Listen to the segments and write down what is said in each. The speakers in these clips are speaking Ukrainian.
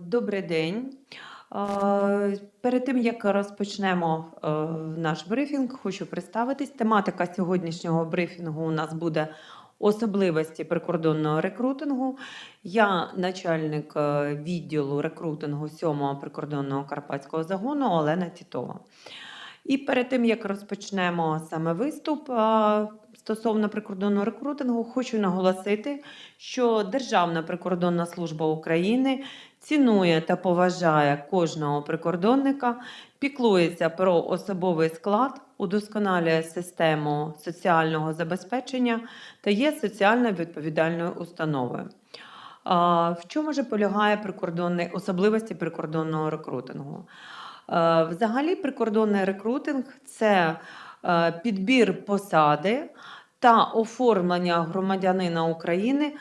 Добрий день. Перед тим як розпочнемо е, наш брифінг, хочу представитись. Тематика сьогоднішнього брифінгу у нас буде особливості прикордонного рекрутингу. Я начальник е, відділу рекрутингу 7-го прикордонного карпатського загону Олена Тітова. І перед тим як розпочнемо саме виступ стосовно прикордонного рекрутингу, хочу наголосити, що Державна прикордонна служба України цінує та поважає кожного прикордонника, піклується про особовий склад, удосконалює систему соціального забезпечення та є соціально відповідальною установою. В чому ж полягає прикордонний особливості прикордонного рекрутингу? Взагалі, прикордонний рекрутинг це підбір посади та оформлення громадянина України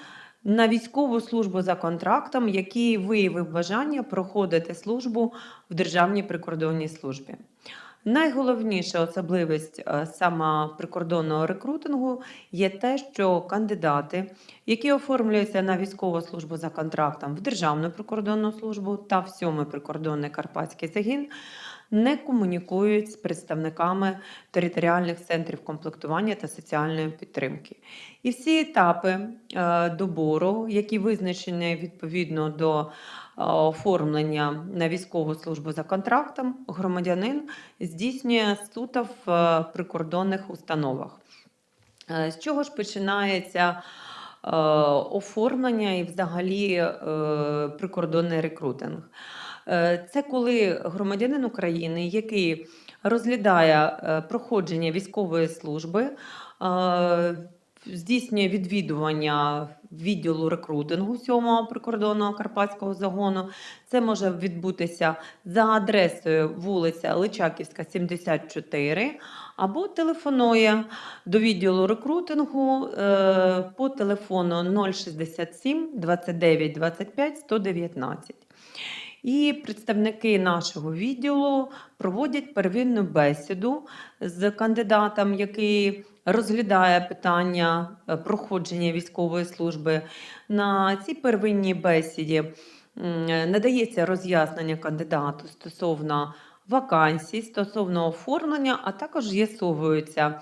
на військову службу за контрактом, який виявив бажання проходити службу в Державній прикордонній службі. Найголовніша особливість е, саме прикордонного рекрутингу є те, що кандидати, які оформлюються на військову службу за контрактом в Державну прикордонну службу та в сьомий прикордонний карпатський загін, не комунікують з представниками територіальних центрів комплектування та соціальної підтримки. І всі етапи е, добору, які визначені відповідно до е, оформлення на військову службу за контрактом, громадянин здійснює суто в е, прикордонних установах. З чого ж починається оформлення і взагалі прикордонний рекрутинг? Е, Це коли громадянин України, який розглядає е, проходження військової служби, е, здійснює відвідування відділу рекрутингу 7-го прикордонного карпатського загону. Це може відбутися за адресою вулиця Личаківська, 74, або телефонує до відділу рекрутингу по телефону 067 29 25 119. І представники нашого відділу проводять первинну бесіду з кандидатом, який розглядає питання е, проходження військової служби. На цій первинній бесіді надається роз'яснення кандидату стосовно вакансій, стосовно оформлення, а також з'ясовується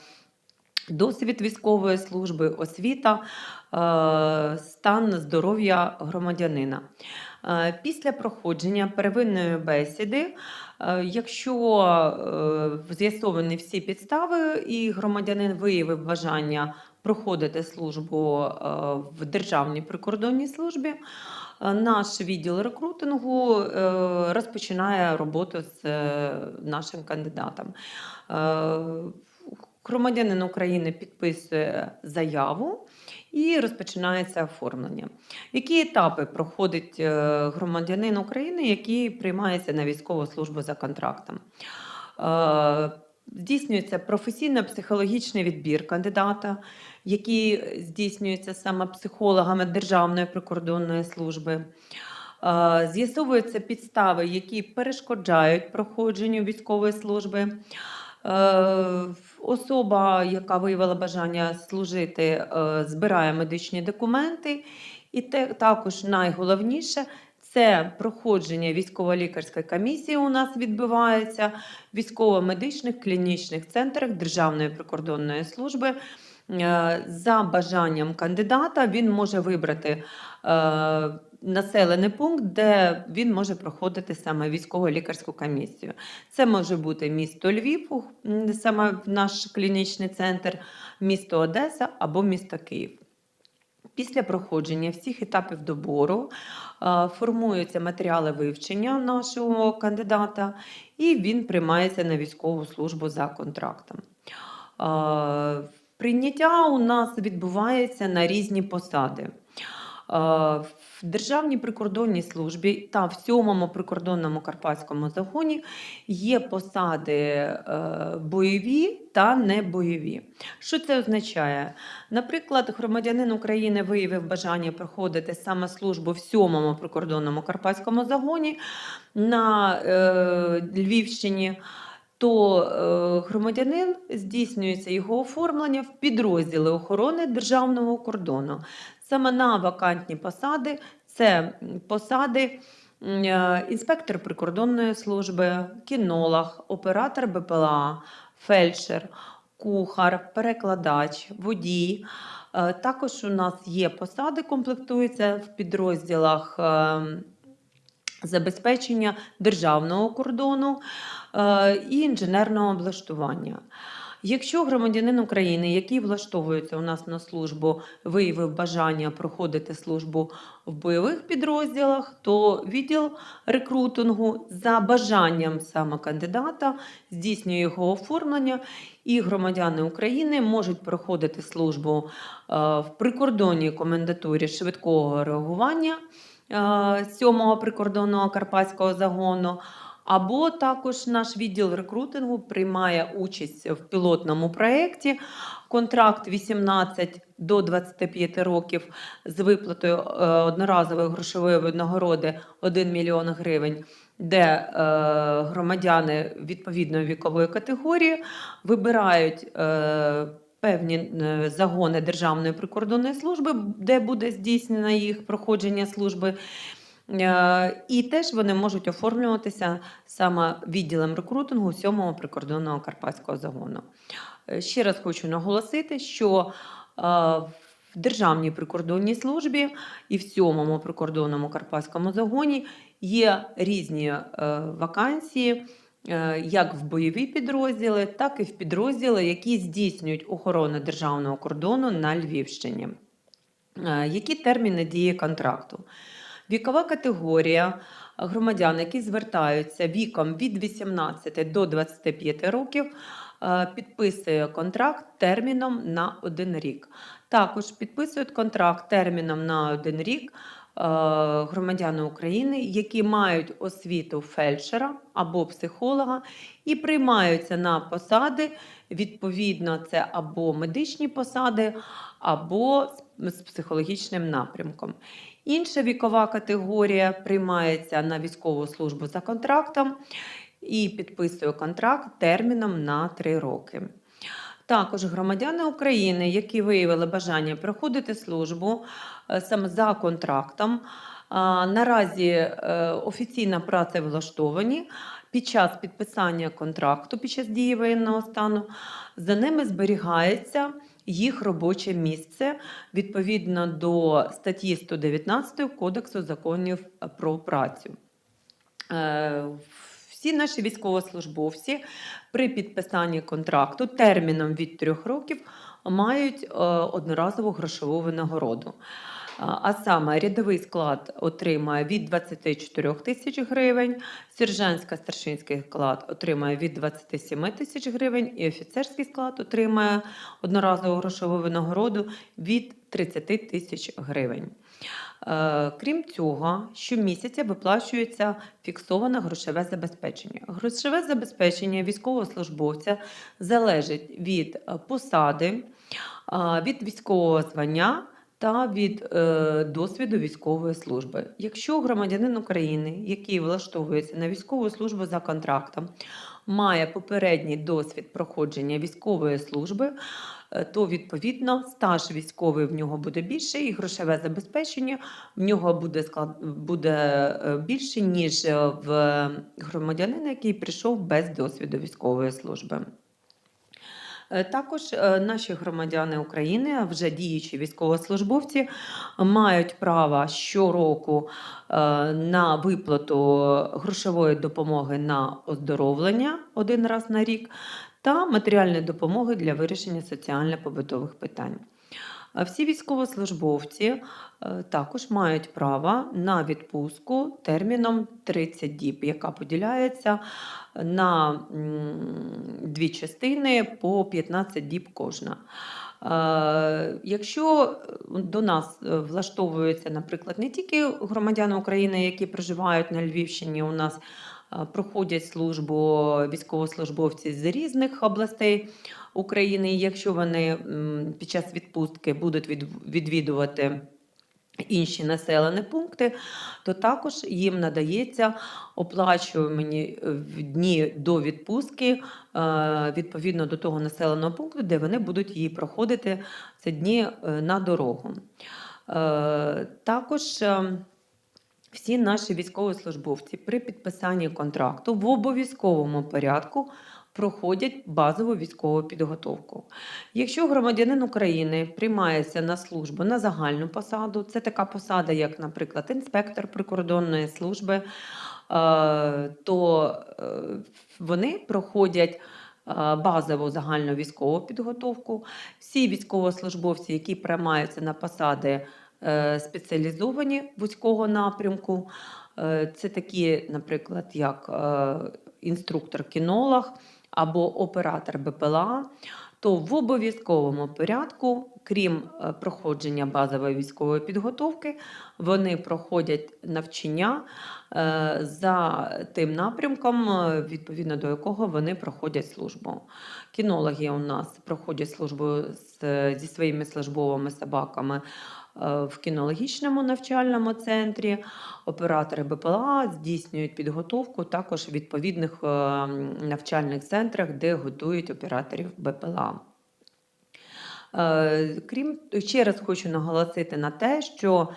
досвід військової служби, освіта, е, стан здоров'я громадянина. Е, Після проходження первинної бесіди, е, якщо е, з'ясовані всі підстави, і громадянин виявив бажання проходити службу в Державній прикордонній службі, наш відділ рекрутингу розпочинає роботу з нашим кандидатом. Громадянин України підписує заяву і розпочинається оформлення. Які етапи проходить е, громадянин України, який приймається на військову службу за контрактом? Е, Здійснюється професійно-психологічний відбір кандидата, який здійснюється саме психологами Державної прикордонної служби. Е, З'ясовуються підстави, які перешкоджають проходженню військової служби. Е, Особа, яка виявила бажання служити, е, збирає медичні документи. І також найголовніше це проходження військово-лікарської комісії. У нас відбувається в військово-медичних клінічних центрах Державної прикордонної служби. Е, За бажанням кандидата він може вибрати населений пункт, де він може проходити саме військово-лікарську комісію. Це може бути місто Львів, саме наш клінічний центр, місто Одеса або місто Київ. Після проходження всіх етапів добору формуються матеріали вивчення нашого кандидата, і він приймається на військову службу за контрактом. Прийняття у нас відбувається на різні посади. Державній прикордонній службі та в сьомому прикордонному карпатському загоні є посади е, бойові та небойові. Що це означає? Наприклад, громадянин України виявив бажання проходити саме службу в сьомому прикордонному карпатському загоні на е, Львівщині. То е, громадянин здійснюється його оформлення в підрозділи охорони державного кордону. Саме на вакантні посади це посади е, інспектор прикордонної служби, кінолог, оператор БПЛА, фельдшер, кухар, перекладач, водій. Е, Також у нас є посади, комплектуються в підрозділах ем, забезпечення державного кордону е, і інженерного облаштування. Якщо громадянин України, який влаштовується у нас на службу, виявив бажання проходити службу в бойових підрозділах, то відділ рекрутингу за бажанням саме кандидата здійснює його оформлення, і громадяни України можуть проходити службу е, в прикордонній комендатурі швидкого реагування 7-го прикордонного карпатського загону. Або також наш відділ рекрутингу приймає участь в пілотному проєкті. Контракт 18 до 25 років з виплатою е, одноразової грошової винагороди 1 мільйон гривень, де е, громадяни відповідної вікової категорії вибирають. Певні е, загони Державної прикордонної служби, де буде здійснено їх проходження служби, Е, І теж вони можуть оформлюватися саме відділом рекрутингу 7-го прикордонного карпатського загону. Е, Ще раз хочу наголосити, що в Державній прикордонній службі і в 7-му прикордонному карпатському загоні є різні вакансії. Е, Як в бойові підрозділи, так і в підрозділи, які здійснюють охорону державного кордону на Львівщині. Е, Які терміни дії контракту? Вікова категорія громадян, які звертаються віком від 18 до 25 років, е, підписує контракт терміном на один рік. Також підписують контракт терміном на один рік громадяни України, які мають освіту фельдшера або психолога і приймаються на посади. Відповідно, це або медичні посади, або з- з психологічним напрямком. Інша вікова категорія приймається на військову службу за контрактом і підписує контракт терміном на 3 роки. Також громадяни України, які виявили бажання проходити службу е, саме за контрактом, наразі е, офіційно працевлаштовані під час підписання контракту під час дії воєнного стану, за ними зберігається їх робоче місце відповідно до статті 119 Кодексу законів про працю. Е, Всі наші військовослужбовці при підписанні контракту терміном від трьох років мають е, одноразову грошову винагороду. А а саме рядовий склад отримає від 24 тисяч гривень, сержантська старшинський склад отримає від 27 тисяч гривень, і офіцерський склад отримає одноразову грошову винагороду від 30 тисяч гривень. Е, Крім цього, щомісяця виплачується фіксоване грошове забезпечення. Грошове забезпечення військовослужбовця залежить від е, посади, е, від військового звання та від досвіду військової служби. Якщо громадянин України, який влаштовується на військову службу за контрактом, має попередній досвід проходження військової служби, то відповідно стаж військовий в нього буде більше, і грошове забезпечення в нього буде склад буде е, більше, ніж е, в громадянина, який прийшов без досвіду військової служби. Е, Також е, наші громадяни України, вже діючі військовослужбовці, мають право щороку е, на виплату грошової допомоги на оздоровлення один раз на рік та матеріальної допомоги для вирішення соціально-побутових питань. Всі військовослужбовці е, також мають право на відпустку терміном 30 діб, яка поділяється на дві частини по 15 діб кожна. Е, Якщо до нас е, влаштовуються, наприклад, не тільки громадяни України, які проживають на Львівщині, у нас е, проходять службу військовослужбовці з різних областей України, якщо вони під час відпустки будуть відвідувати інші населені пункти, то також їм надається оплачувані е, дні до відпустки е, відповідно до того населеного пункту, де вони будуть її проходити це дні е, на дорогу. Е, Також е, всі наші військовослужбовці при підписанні контракту в обов'язковому порядку проходять базову військову підготовку. Якщо громадянин України приймається на службу на загальну посаду, це така посада, як, наприклад, інспектор прикордонної служби, е, то е, вони проходять е, базову загальну військову підготовку. Всі військовослужбовці, які приймаються на посади спеціалізовані вузького напрямку, е, це такі, наприклад, як е, інструктор-кінолог або оператор БПЛА, то в обов'язковому порядку, крім е, проходження базової військової підготовки, вони проходять навчання е, за тим напрямком, е, відповідно до якого вони проходять службу. Кінологи у нас проходять службу зі своїми службовими собаками е, в кінологічному навчальному центрі. Оператори БПЛА здійснюють підготовку також в відповідних е, навчальних центрах, де готують операторів БПЛА. Е, Крім ще раз хочу наголосити на те, що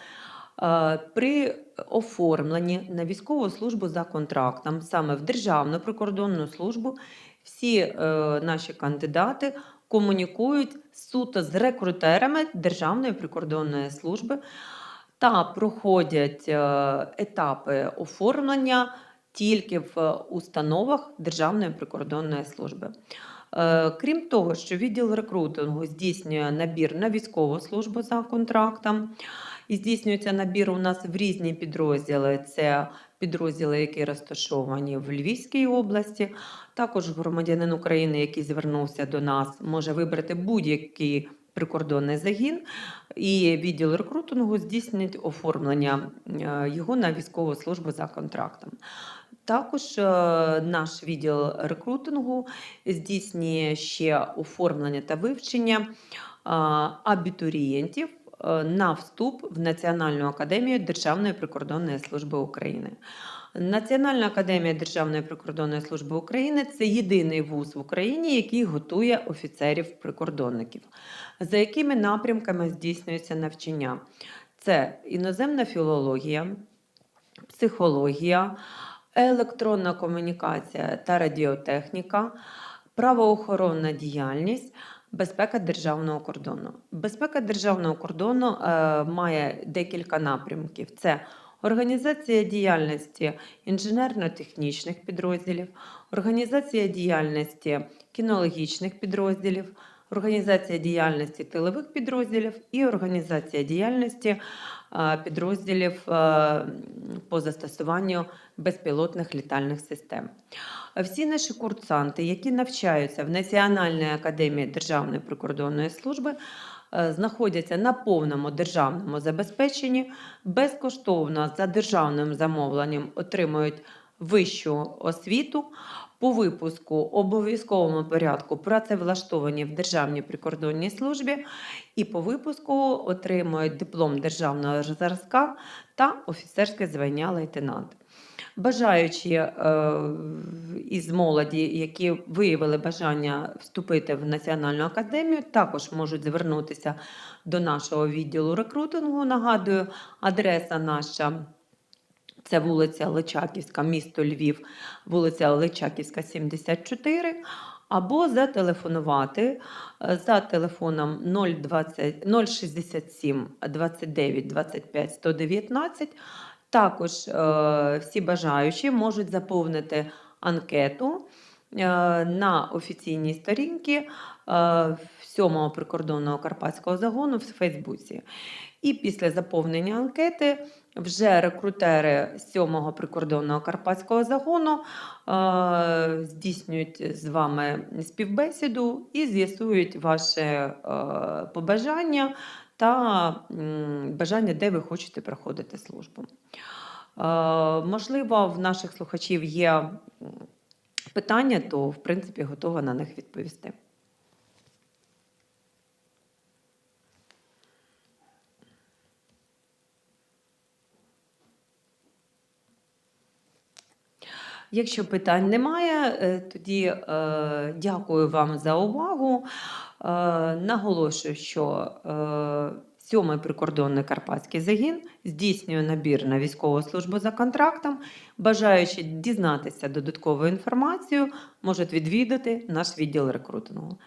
е, при оформленні на військову службу за контрактом, саме в Державну прикордонну службу, всі е, наші кандидати комунікують суто з рекрутерами Державної прикордонної служби та проходять е, етапи оформлення тільки в установах Державної прикордонної служби. Е, Крім того, що відділ рекрутингу здійснює набір на військову службу за контрактом, і здійснюється набір у нас в різні підрозділи. Це підрозділи, які розташовані в Львівській області. Також громадянин України, який звернувся до нас, може вибрати будь-який прикордонний загін, і відділ рекрутингу здійснить оформлення е, його на військову службу за контрактом. Також е, наш відділ рекрутингу здійснює ще оформлення та вивчення е, абітурієнтів на вступ в Національну академію Державної прикордонної служби України. Національна академія Державної прикордонної служби України це єдиний вуз в Україні, який готує офіцерів-прикордонників. За якими напрямками здійснюється навчання? Це іноземна філологія, психологія, електронна комунікація та радіотехніка, правоохоронна діяльність. Безпека державного кордону. Безпека державного кордону е, має декілька напрямків: це організація діяльності інженерно-технічних підрозділів, організація діяльності кінологічних підрозділів, організація діяльності тилових підрозділів і організація діяльності підрозділів е, по застосуванню безпілотних літальних систем. Всі наші курсанти, які навчаються в Національній академії Державної прикордонної служби, е, знаходяться на повному державному забезпеченні, безкоштовно за державним замовленням отримують вищу освіту. По випуску обов'язковому порядку працевлаштовані в Державній прикордонній службі і по випуску отримують диплом державного зразка та офіцерське звання лейтенант. Бажаючі е, із молоді, які виявили бажання вступити в Національну академію, також можуть звернутися до нашого відділу рекрутингу. Нагадую, адреса наша. Це вулиця Личаківська, місто Львів, вулиця Личаківська, 74, або зателефонувати е, за телефоном 020, 067 29 25 119. Також е, всі бажаючі можуть заповнити анкету е, на офіційній сторінці е, 7-го прикордонного карпатського загону в Фейсбуці. І після заповнення анкети вже рекрутери 7-го прикордонного карпатського загону е, здійснюють з вами співбесіду і з'ясують ваше е, побажання та м, бажання, де ви хочете проходити службу. Е, можливо, в наших слухачів є питання, то в принципі готова на них відповісти. Якщо питань немає, е, тоді е, дякую вам за увагу. Е, наголошую, що е, 7-й прикордонний карпатський загін здійснює набір на військову службу за контрактом. Бажаючи дізнатися додаткову інформацію, можуть відвідати наш відділ рекрутингу.